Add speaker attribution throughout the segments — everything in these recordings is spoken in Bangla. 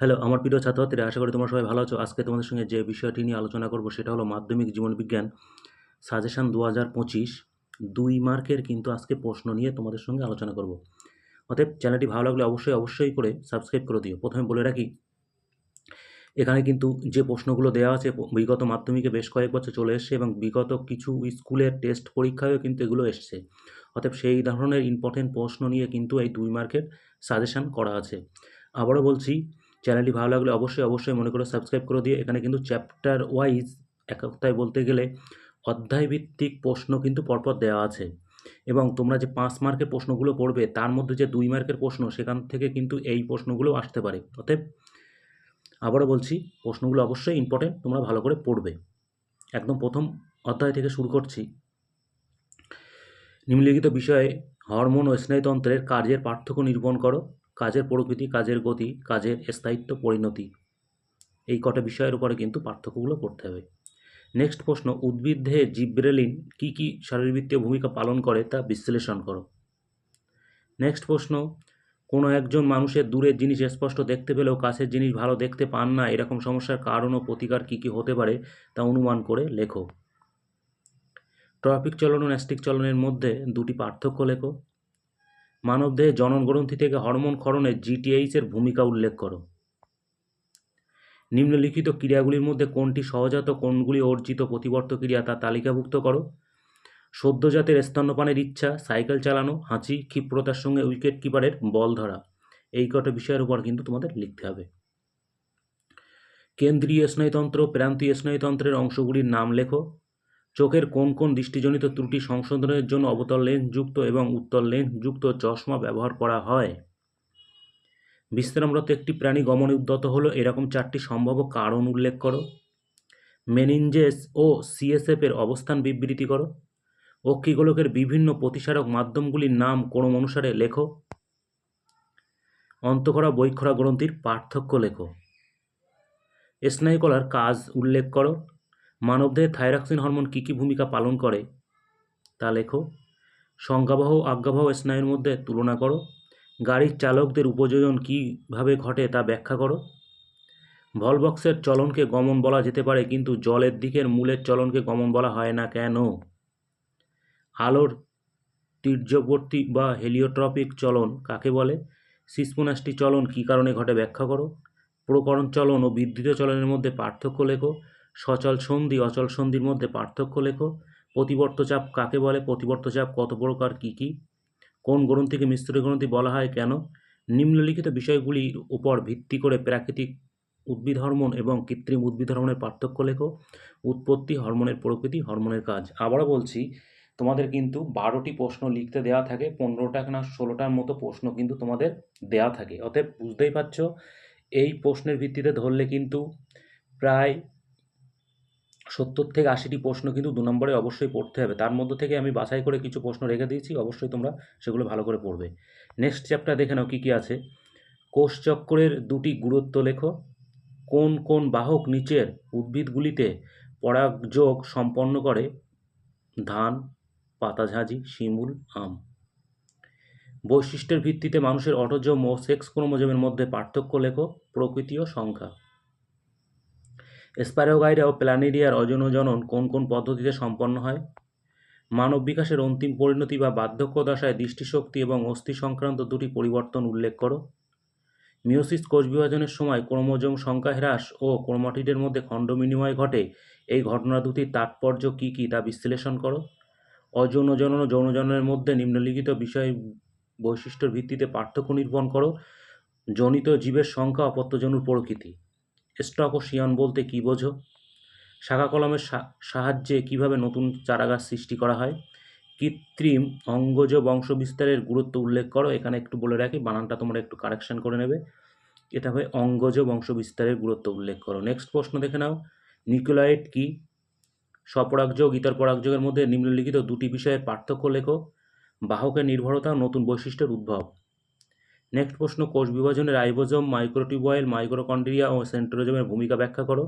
Speaker 1: হ্যালো, আমার প্রিয় ছাত্রছাত্রীরা, আশা করি তোমরা সবাই ভালো আছো। আজকে তোমাদের সঙ্গে যে বিষয়টি নিয়ে আলোচনা করব সেটা হলো মাধ্যমিক জীবনবিজ্ঞান সাজেশান দু হাজার পঁচিশ। দুই মার্কের কিন্তু আজকে প্রশ্ন নিয়ে তোমাদের সঙ্গে আলোচনা করব। অতএব চ্যানেলটি ভালো লাগলে অবশ্যই অবশ্যই করে সাবস্ক্রাইব করে দিও। প্রথমে বলে রাখি, এখানে কিন্তু যে প্রশ্নগুলো দেওয়া আছে, বিগত মাধ্যমিকে বেশ কয়েক বছর চলে এসছে এবং বিগত কিছু স্কুলের টেস্ট পরীক্ষায়ও কিন্তু এগুলো এসছে। অতএব সেই ধরনের ইম্পর্টেন্ট প্রশ্ন নিয়ে কিন্তু এই দুই মার্কের সাজেশান করা আছে। আবারও বলছি চ্যানেলটি ভালো লাগলে অবশ্যই অবশ্যই মনে করে সাবস্ক্রাইব করে দিয়ে এখানে কিন্তু চ্যাপ্টার ওয়াইজ এক কথায় বলতে গেলে অধ্যায়ভিত্তিক প্রশ্ন কিন্তু পরপর দেওয়া আছে। এবং তোমরা যে পাঁচ মার্কের প্রশ্নগুলো পড়বে, তার মধ্যে যে দুই মার্কের প্রশ্ন, সেখান থেকে কিন্তু এই প্রশ্নগুলো আসতে পারে। অতএব আবারও বলছি, প্রশ্নগুলো অবশ্যই ইম্পর্টেন্ট তোমরা ভালো করে পড়বে। একদম প্রথম অধ্যায় থেকে শুরু করছি। নিম্নলিখিত বিষয়ে হরমোন ও স্নায়ুতন্ত্রের কাজের পার্থক্য নিরূপণ করো। কাজের প্রকৃতি, কাজের গতি, কাজের স্থায়িত্ব, পরিণতি। এই কটা বিষয়ের উপরে কিন্তু পার্থক্যগুলো পড়তে হবে। নেক্সট প্রশ্ন, উদ্ভিদে জিব্রেলিন কী কী শারীরবৃত্তীয় ভূমিকা পালন করে তা বিশ্লেষণ করো। নেক্সট প্রশ্ন, কোনো একজন মানুষের দূরের জিনিস স্পষ্ট দেখতে পেলেও কাছের জিনিস ভালো দেখতে পান না, এরকম সমস্যার কারণ ও প্রতিকার কী কী হতে পারে তা অনুমান করে লেখো। ট্রপিক চলন ও ন্যাস্টিক চলনের মধ্যে দুটি পার্থক্য লেখো। মানবদেহে জননগ্রন্থি থেকে হরমোন ক্ষরণে জিটিএইচের ভূমিকা উল্লেখ করো। নিম্নলিখিত ক্রিয়াগুলির মধ্যে কোনটি সহজাত, কোনগুলি অর্জিত প্রতিবর্ত ক্রিয়া তা তালিকাভুক্ত করো। সদ্যজাতের স্তন্যপানের ইচ্ছা, সাইকেল চালানো, হাঁচি, ক্ষিপ্রতার সঙ্গে উইকেট কিপারের বল ধরা, এই কটা বিষয়ের উপর কিন্তু তোমাদের লিখতে হবে। কেন্দ্রীয় স্নায়ুতন্ত্র, প্রান্তীয় স্নায়ুতন্ত্রের অংশগুলির নাম লেখো। চোখের কোন কোন দৃষ্টিজনিত ত্রুটি সংশোধনের জন্য অবতল লেন্সযুক্ত এবং উত্তল লেন্সযুক্ত চশমা ব্যবহার করা হয়। বিশ্রামরত একটি প্রাণী গমনে উদ্যত হলো, এরকম চারটি সম্ভাব্য কারণ উল্লেখ করো। মেনিনজেস ও সিএসএফের অবস্থান বিবৃতি করো। অক্ষিগোলকের বিভিন্ন প্রতিসারক মাধ্যমগুলির নাম ক্রম অনুসারে লেখো। অন্তঃক্ষরা বৈক্ষরা গ্রন্থির পার্থক্য লেখো। স্নায়ুকলার কাজ উল্লেখ করো। মানবদেহে থাইরাক্সিন হরমোন কী কী ভূমিকা পালন করে তা লেখো। সংজ্ঞাবহ আজ্ঞাবহ স্নায়ুর মধ্যে তুলনা করো। গাড়ির চালকদের উপযোজন কীভাবে ঘটে তা ব্যাখ্যা করো। ভলবক্সের চলনকে গমন বলা যেতে পারে, কিন্তু জলের দিকের মূলের চলনকে গমন বলা হয় না কেন? আলোর তীর্যবর্তী বা হেলিওট্রপিক চলন কাকে বলে? সিসমোনাস্টি চলন কী কারণে ঘটে ব্যাখ্যা করো। প্রকরণ চলন ও বিদ্যুৎ চলনের মধ্যে পার্থক্য লেখো। সচল সন্ধি, অচল সন্ধির মধ্যে পার্থক্য লেখো। প্রতিবর্ত চাপ কাকে বলে? প্রতিবর্ত চাপ কত প্রকার, কী কী? কোন গ্রন্থিকে মিশ্র গ্রন্থি বলা হয়, কেন? নিম্নলিখিত বিষয়গুলির উপর ভিত্তি করে প্রাকৃতিক উদ্ভিদ হরমোন এবং কৃত্রিম উদ্ভিদ হরমোনের পার্থক্য লেখো। উৎপত্তি, হরমোনের প্রকৃতি, হরমোনের কাজ। আবারও বলছি, তোমাদের কিন্তু বারোটি প্রশ্ন লিখতে দেওয়া থাকে, পনেরোটা না ষোলোটার মতো প্রশ্ন কিন্তু তোমাদের দেওয়া থাকে। অতএব বুঝতেই পারছ, এই প্রশ্নের ভিত্তিতে ধরলে কিন্তু প্রায় সত্তর থেকে আশিটি প্রশ্ন কিন্তু দু নম্বরে অবশ্যই পড়তে হবে। তার মধ্যে থেকে আমি বাছাই করে কিছু প্রশ্ন রেখে দিয়েছি, অবশ্যই তোমরা সেগুলো ভালো করে পড়বে। নেক্সট চ্যাপ্টার দেখে নাও কী কী আছে। কোষচক্রের দুটি গুরুত্ব লেখো। কোন কোন বাহক নিচের উদ্ভিদগুলিতে পরাগযোগ সম্পন্ন করে? ধান, পাতাঝাঁঝি, শিমুল, আম। বৈশিষ্ট্যের ভিত্তিতে মানুষের অটোজম ও সেক্স ক্রোমোজোমের মধ্যে পার্থক্য লেখো। প্রকৃতি ও সংখ্যা। স্পাইরোগাইরা ও প্ল্যানেরিয়ার অজনজনন কোন কোন পদ্ধতিতে সম্পন্ন হয়? মানব বিকাশের অন্তিম পরিণতি বা বার্ধক্য দশায় দৃষ্টিশক্তি এবং অস্থি সংক্রান্ত দুটি পরিবর্তন উল্লেখ করো। মিওসিস কোষ বিভাজনের সময় ক্রোমোজোম সংখ্যা হ্রাস ও ক্রোমাটিডের মধ্যে খণ্ড বিনিময় ঘটে। এই ঘটনা দুটির তাৎপর্য কী কী তা বিশ্লেষণ করো। অযৌনজনন ও যৌনজননের মধ্যে নিম্নলিখিত বিষয় বৈশিষ্ট্যের ভিত্তিতে পার্থক্য নির্পণ করো। জনিত জীবের সংখ্যা অপত্যজনুর প্রকৃতি। স্টক ও শিয়ন বলতে কী বোঝো? শাখা কলমের সাহায্যে কীভাবে নতুন চারাগাছ সৃষ্টি করা হয়? কৃত্রিম অঙ্গজ বংশবিস্তারের গুরুত্ব উল্লেখ করো। এখানে একটু বলে রাখি, বানানটা তোমরা একটু কারেকশন করে নেবে। এটা হয় অঙ্গজ বংশবিস্তারের গুরুত্ব উল্লেখ করো। নেক্সট প্রশ্ন দেখে নাও। নিউক্লিয়াইড কি? স্বপরাগযোগ ইতর পরাগযোগের মধ্যে নিম্নলিখিত দুটি বিষয়ের পার্থক্য লেখো। বাহকের নির্ভরতা নতুন বৈশিষ্ট্যের উদ্ভব। নেক্সট প্রশ্ন, কোষ বিভাজনের রাইবোজোম মাইক্রোটিউবয়েল মাইক্রোকন্ড্রিয়া ও সেন্ট্রোজোমের ভূমিকা ব্যাখ্যা করো।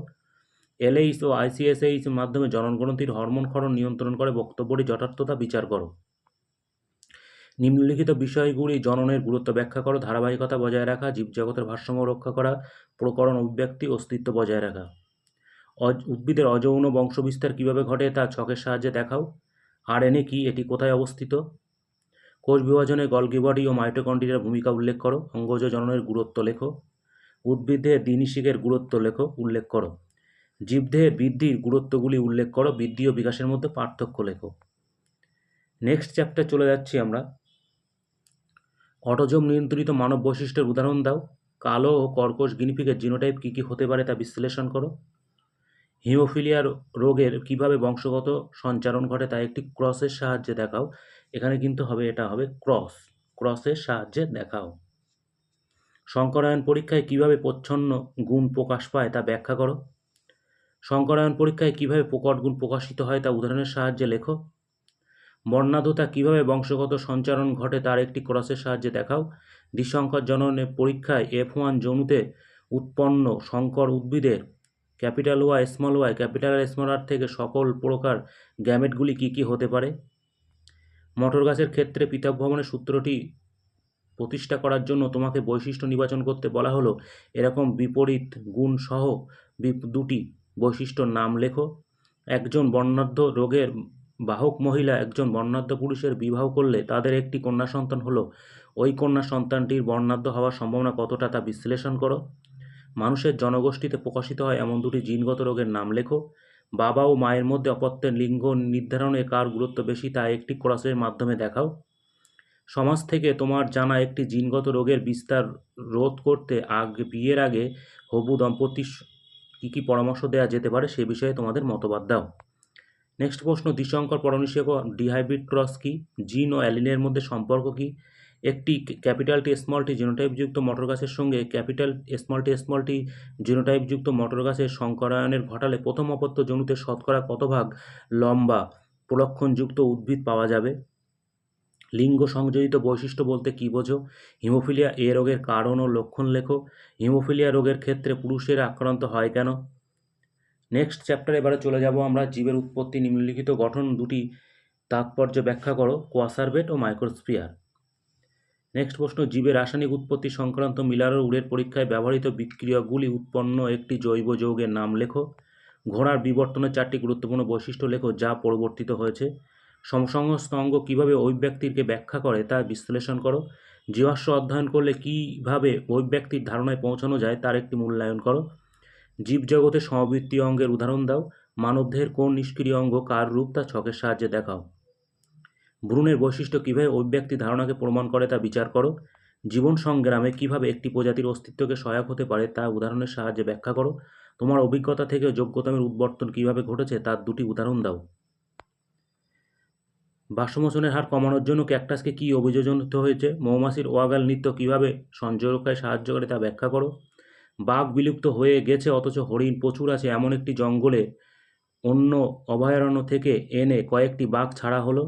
Speaker 1: এলএইচ ও আইসিএসএইচ মাধ্যমে জননগ্রন্থির হরমোন ক্ষরণ নিয়ন্ত্রণ করে বক্তব্যটি যথার্থতা বিচার করো। নিম্নলিখিত বিষয়গুলি জননের গুরুত্ব ব্যাখ্যা করো, ধারাবাহিকতা বজায় রাখা, জীবজগতের ভারসাম্য রক্ষা করা, প্রকরণ, অভিব্যক্তি, অস্তিত্ব বজায় রাখা। উদ্ভিদের অযৌন বংশবিস্তার কীভাবে ঘটে তা ছকের সাহায্যে দেখাও। আর আরএনএ কি, এটি কোথায় অবস্থিত? কোষ বিভাজনে গলগি বডি ও মাইটোকন্ড্রিয়ার ভূমিকা উল্লেখ করো। অঙ্গজ জননের গুরুত্ব লেখো। উদ্ভিদে দিনিশিকের গুরুত্ব লেখো, উল্লেখ করো। জীবদেহে বৃদ্ধির গুরুত্বগুলি উল্লেখ করো, বৃদ্ধি ও বিকাশের মধ্যে পার্থক্য লেখো। নেক্সট চ্যাপ্টার চলে যাচ্ছি আমরা। অটোজম নিয়ন্ত্রিত মানব বৈশিষ্ট্যের উদাহরণ দাও। কালো ও কর্কশ গিনিপিকের জিনোটাইপ কী কী হতে পারে তা বিশ্লেষণ করো। হিমোফিলিয়া রোগের কীভাবে বংশগত সঞ্চারণ ঘটে তা একটি ক্রসের সাহায্যে দেখাও। এখানে কিন্তু হবে, এটা হবে ক্রস ক্রসের সাহায্যে দেখাও। সংকরায়ন পরীক্ষায় কীভাবে প্রচ্ছন্ন গুণ প্রকাশ পায় তা ব্যাখ্যা করো। সংকরায়ন পরীক্ষায় কীভাবে প্রকট গুণ প্রকাশিত হয় তা উদাহরণের সাহায্যে লেখো। বর্ণাঢ্যতা কীভাবে বংশগত সঞ্চারণ ঘটে তার একটি ক্রসের সাহায্যে দেখাও। দ্বিসংকর জননের পরীক্ষায় এফ ওয়ান জনুতে উৎপন্ন সংকর উদ্ভিদের capital Y, small Y, capital R small R থেকে সকল প্রকার গ্যামেটগুলি কী কী হতে পারে? মটর গাছের ক্ষেত্রে পৃথক ভবনের সূত্রটি প্রতিষ্ঠা করার জন্য তোমাকে বৈশিষ্ট্য নির্বাচন করতে বলা হলো। এরকম বিপরীত গুণ সহ দুটি বৈশিষ্ট্যর নাম লেখো। একজন বর্ণাঢ্য রোগের বাহক মহিলা, একজন বর্ণাঢ্য পুরুষের বিবাহ করলে তাদের একটি কন্যা সন্তান হলো। ওই কন্যা সন্তানটির বর্ণাঢ্য হওয়ার সম্ভাবনা কতটা তা বিশ্লেষণ করো। মানুষের জনগোষ্ঠীতে প্রকাশিত হয় এমন দুটি জিনগত রোগের নাম লেখো। বাবা ও মায়ের মধ্যে অপত্যের লিঙ্গ নির্ধারণে কার গুরুত্ব বেশি তা একটি ক্রসের মাধ্যমে দেখাও। সমাজ থেকে তোমার জানা একটি জিনগত রোগের বিস্তার রোধ করতে আগে, বিয়ের আগে হবু দম্পতির কী কী পরামর্শ দেওয়া যেতে পারে সে বিষয়ে তোমাদের মতবাদ দাও। নেক্সট প্রশ্ন দ্বিশঙ্কর পরনিষেক ডিহাইব্রিড ক্রস কি? জিন ও অ্যালিনের মধ্যে সম্পর্ক কি? একটি ক্যাপিটাল টি স্মল টি জিনোটাইপযুক্ত মটর গাছের সঙ্গে capital small T small T জিনোটাইপযুক্ত মটর গাছের সংকরায়নের ঘটালে প্রথম অপত্য জনুতে শতকরা কত ভাগ লম্বা প্রলক্ষণযুক্ত উদ্ভিদ পাওয়া যাবে? লিঙ্গ সংযোজিত বৈশিষ্ট্য বলতে কী বোঝো? হিমোফিলিয়া এ রোগের কারণ ও লক্ষণ লেখো। হিমোফিলিয়া রোগের ক্ষেত্রে পুরুষের আক্রান্ত হয় কেন? নেক্সট চ্যাপ্টারে এবারে চলে যাব আমরা। জীবের উৎপত্তি নিম্নলিখিত গঠন দুটি তাৎপর্য ব্যাখ্যা করো। কোয়াসারবেট ও মাইক্রোস্ফিয়ার। নেক্সট প্রশ্ন, জীবের রাসায়নিক উৎপত্তি সংক্রান্ত মিলারের উড়ের পরীক্ষায় ব্যবহৃত বিক্রিয়াগুলি উৎপন্ন একটি জৈব যৌগের নাম লেখো। ঘোড়ার বিবর্তনের চারটি গুরুত্বপূর্ণ বৈশিষ্ট্য লেখো যা পরিবর্তিত হয়েছে। সমসংস্থ অঙ্গ কীভাবে ওই ব্যক্তিকে ব্যাখ্যা করে তা বিশ্লেষণ করো। জীবাশ্ম অধ্যয়ন করলে কীভাবে ওই ব্যক্তির ধারণায় পৌঁছানো যায় তার একটি মূল্যায়ন করো। জীবজগতে সমবৃত্তীয় অঙ্গের উদাহরণ দাও। মানবদেহের কোন নিষ্ক্রিয় অঙ্গ কার রূপ তা ছকের সাহায্যে দেখাও। ভ্রূণের বৈশিষ্ট্য কীভাবে অভিব্যক্তি ধারণাকে প্রমাণ করে তা বিচার করো? জীবন সংগ্রামে কীভাবে একটি প্রজাতির অস্তিত্বকে সহায়ক হতে পারে তা উদাহরণের সাহায্যে ব্যাখ্যা করো। তোমার অভিজ্ঞতা থেকে যোগ্যতমের উদ্বর্তন কীভাবে ঘটেছে তার দুটি উদাহরণ দাও। বাষ্পমোচনের হার কমানোর জন্য ক্যাকটাসকে কী অভিযোজন হয়েছে? মৌমাছির ওয়াগাল নৃত্য কীভাবে সঞ্চয় সাহায্য করে তা ব্যাখ্যা করো। বাঘ বিলুপ্ত হয়ে গেছে অথচ হরিণ প্রচুর আছে, এমন একটি জঙ্গলে অন্য অভয়ারণ্য থেকে এনে কয়েকটি বাঘ ছাড়া হলো।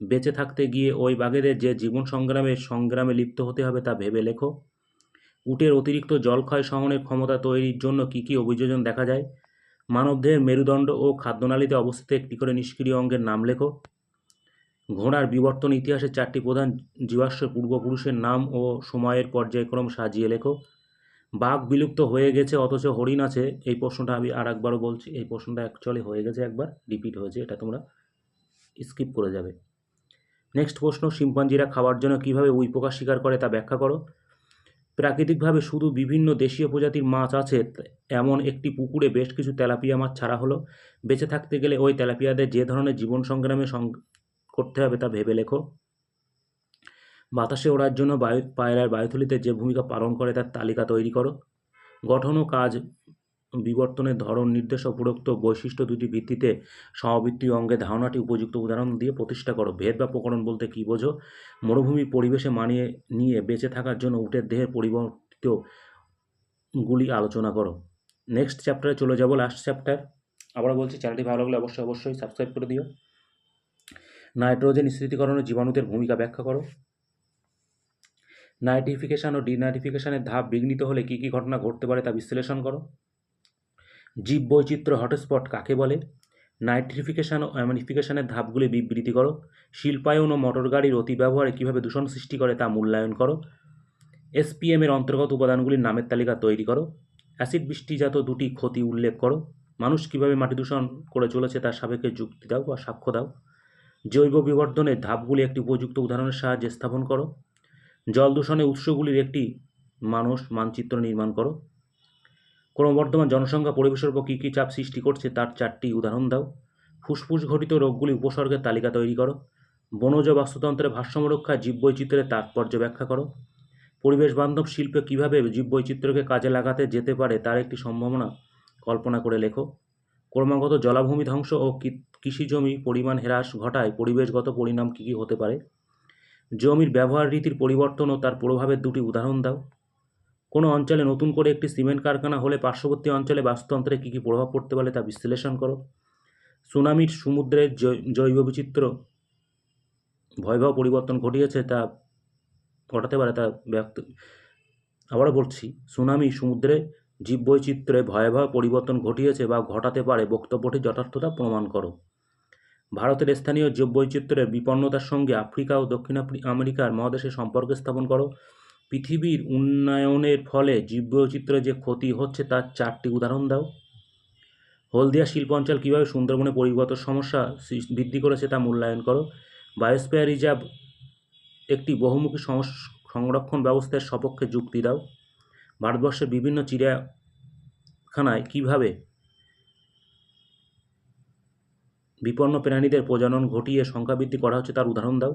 Speaker 1: বেঁচে থাকতে গিয়ে ওই বাঘেদের যে জীবন সংগ্রামে সংগ্রামে লিপ্ত হতে হবে তা ভেবে লেখো। উটের অতিরিক্ত জলক্ষয় সহনের ক্ষমতা তৈরির জন্য কী কী অভিযোজন দেখা যায়? মানবদেহের মেরুদণ্ড ও খাদ্যনালীতে অবস্থিত একটি করে নিষ্ক্রিয় অঙ্গের নাম লেখো। ঘোড়ার বিবর্তন ইতিহাসের চারটি প্রধান জীবাশ্ম পূর্বপুরুষের নাম ও সময়ের পর্যায়ক্রম সাজিয়ে লেখো। বাঘ বিলুপ্ত হয়ে গেছে, অথচ হরিণ আছে। এই প্রশ্নটা আমি আর একবারও বলছি, এই প্রশ্নটা অ্যাকচুয়ালি হয়ে গেছে একবার রিপিট হয়েছে, এটা তোমরা স্কিপ করে যাবে। নেক্সট প্রশ্ন, শিম্পাঞ্জিরা খাওয়ার জন্য কীভাবে উই পোকা শিকার করে তা ব্যাখ্যা করো। প্রাকৃতিকভাবে শুধু বিভিন্ন দেশীয় প্রজাতির মাছ আছে, এমন একটি পুকুরে বেশ কিছু তেলাপিয়া মাছ ছাড়া হলো। বেঁচে থাকতে গেলে ওই তেলাপিয়াদের যে ধরনের জীবন সংগ্রামে করতে হবে তা ভেবে লেখো। বাতাসে ওড়ার জন্য বায়ু, পায়রার বায়ুথলিতে যে ভূমিকা পালন করে তার তালিকা তৈরি করো। গঠন ও কাজ বিবর্তনের ধরন, নির্দেশ উপরোক্ত বৈশিষ্ট্য দুটি ভিত্তিতে সমবৃত্তীয় অঙ্গে ধারণাটি উপযুক্ত উদাহরণ দিয়ে প্রতিষ্ঠা করো। ভেদ বা প্রকরণ বলতে কী বোঝো? মরুভূমি পরিবেশে মানিয়ে নিয়ে বেঁচে থাকার জন্য উটের দেহের পরিবর্তিত গুলি আলোচনা করো। নেক্সট চ্যাপ্টারে চলে যাব, লাস্ট চ্যাপ্টার। আবার বলছি, চ্যানেলটি ভালো লাগলে অবশ্যই অবশ্যই সাবস্ক্রাইব করে দিও। নাইট্রোজেন স্থিতিকরণে জীবাণুদের ভূমিকা ব্যাখ্যা করো। নাইট্রিফিকেশন ও ডিনাইট্রিফিকেশনের ধাপ বিঘ্নিত হলে কী কী ঘটনা ঘটতে পারে তা বিশ্লেষণ করো। জীব বৈচিত্র্য হটস্পট কাকে বলে? নাইট্রিফিকেশন ও অ্যামিনিফিকেশনের ধাপগুলি বিবৃতি করো। শিল্পায়ন ও মোটর গাড়ির অতি ব্যবহারে কীভাবে দূষণ সৃষ্টি করে তা মূল্যায়ন করো। এসপিএম এর অন্তর্গত উপাদানগুলির নামের তালিকা তৈরি করো। অ্যাসিড বৃষ্টিজাত দুটি ক্ষতি উল্লেখ করো। মানুষ কীভাবে মাটি দূষণ করে চলেছে তার সাপেক্ষে যুক্তি দাও বা সাক্ষ্য দাও। জৈব বিবর্ধনের ধাপগুলি একটি উপযুক্ত উদাহরণের সাহায্যে স্থাপন করো। জল দূষণের উৎসগুলির একটি মানুষ মানচিত্র নির্মাণ করো। ক্রমবর্ধমান জনসংখ্যা পরিবেশের উপর কী কী চাপ সৃষ্টি করছে তার চারটি উদাহরণ দাও। ফুসফুস ঘটিত রোগগুলি উপসর্গের তালিকা তৈরি করো। বনজ বাস্তুতন্ত্রের ভারসাম্য রক্ষায় জীববৈচিত্র্যের তাৎপর্য ব্যাখ্যা করো। পরিবেশ বান্ধব শিল্পে কীভাবে জীববৈচিত্র্যকে কাজে লাগাতে যেতে পারে তার একটি সম্ভাবনা কল্পনা করে লেখো। ক্রমাগত জলাভূমি ধ্বংস ও কৃষিজমি পরিমাণ হ্রাস ঘটায় পরিবেশগত পরিণাম কী কী হতে পারে? জমির ব্যবহার রীতির পরিবর্তন ও তার প্রভাবের দুটি উদাহরণ দাও। কোনো অঞ্চলে নতুন করে একটি সিমেন্ট কারখানা হলে পার্শ্ববর্তী অঞ্চলে বাস্তুতন্ত্রে কী কী প্রভাব পড়তে পারে তা বিশ্লেষণ করো। সুনামির সমুদ্রের জৈব বিচিত্র ভয়াবহ পরিবর্তন ঘটিয়েছে তা ঘটাতে পারে তা ব্যক্ত, আবারও বলছি, সুনামি সমুদ্রে জীববৈচিত্র্যে ভয়াবহ পরিবর্তন ঘটিয়েছে বা ঘটাতে পারে বক্তব্যটির যথার্থতা প্রমাণ করো। ভারতের স্থানীয় জীববৈচিত্র্যের বিপন্নতার সঙ্গে আফ্রিকা ও দক্ষিণ আমেরিকার মহাদেশের সম্পর্ক স্থাপন করো। পৃথিবীর উন্নয়নের ফলে জীববৈচিত্র্যের যে ক্ষতি হচ্ছে তার চারটি উদাহরণ দাও। হলদিয়া শিল্প অঞ্চল কীভাবে সুন্দরবনে পরিবর্তন সমস্যা বৃদ্ধি করেছে তা মূল্যায়ন করো। বায়োস্ফিয়ার রিজার্ভ একটি বহুমুখী সংরক্ষণ ব্যবস্থার সপক্ষে যুক্তি দাও। ভারতবর্ষের বিভিন্ন চিড়িয়াখানায় কীভাবে বিপন্ন প্রাণীদের প্রজনন ঘটিয়ে সংখ্যা বৃদ্ধি করা হচ্ছে তার উদাহরণ দাও।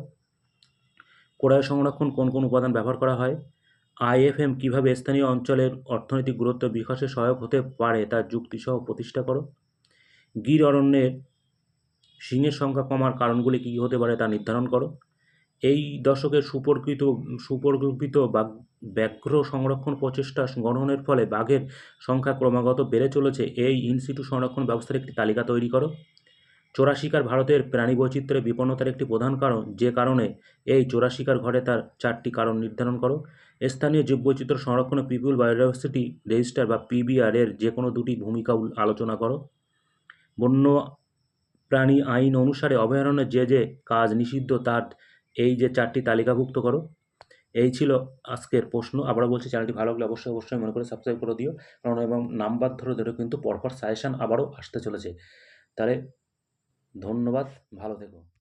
Speaker 1: কোড়ায় সংরক্ষণ কোন কোন উপাদান ব্যবহার করা হয়? আইএফএম কীভাবে স্থানীয় অঞ্চলের অর্থনৈতিক গুরুত্ব বিকাশে সহায়ক হতে পারে তার যুক্তিসহ প্রতিষ্ঠা করো। গির অরণ্যের সিংহের সংখ্যা কমার কারণগুলি কী হতে পারে তা নির্ধারণ করো। এই দশকের সুপরিকল্পিত সুপরিকল্পিত বাঘ ব্যাঘ্র সংরক্ষণ প্রচেষ্টা গ্রহণের ফলে বাঘের সংখ্যা ক্রমাগত বেড়ে চলেছে। এই ইনসিটু সংরক্ষণ ব্যবস্থার একটি তালিকা তৈরি করো। চোরা শিকার ভারতের প্রাণী বৈচিত্র্যের বিপন্নতার একটি প্রধান কারণ, যে কারণে এই চোরা শিকার ঘটে তার চারটি কারণ নির্ধারণ করো। স্থানীয় জীববৈচিত্র্য সংরক্ষণে পিপুল বায়োডাইভার্সিটি রেজিস্টার বা পিবিআর এর যে কোনো দুটি ভূমিকা আলোচনা করো। বন্য প্রাণী আইন অনুসারে অভয়ারণ্যে যে যে কাজ নিষিদ্ধ, তার এই যে চারটি তালিকাভুক্ত করো। এই ছিল আজকের প্রশ্ন। আবারও বলছি, চ্যানেলটি ভালো লাগলে অবশ্যই অবশ্যই মনে করে সাবস্ক্রাইব করে দিও। কারণ, এবং নাম্বার ধরে ধরে কিন্তু পরপর সাজেশান আবারও আসতে চলেছে। তাহলে ধন্যবাদ ভালো থেকো।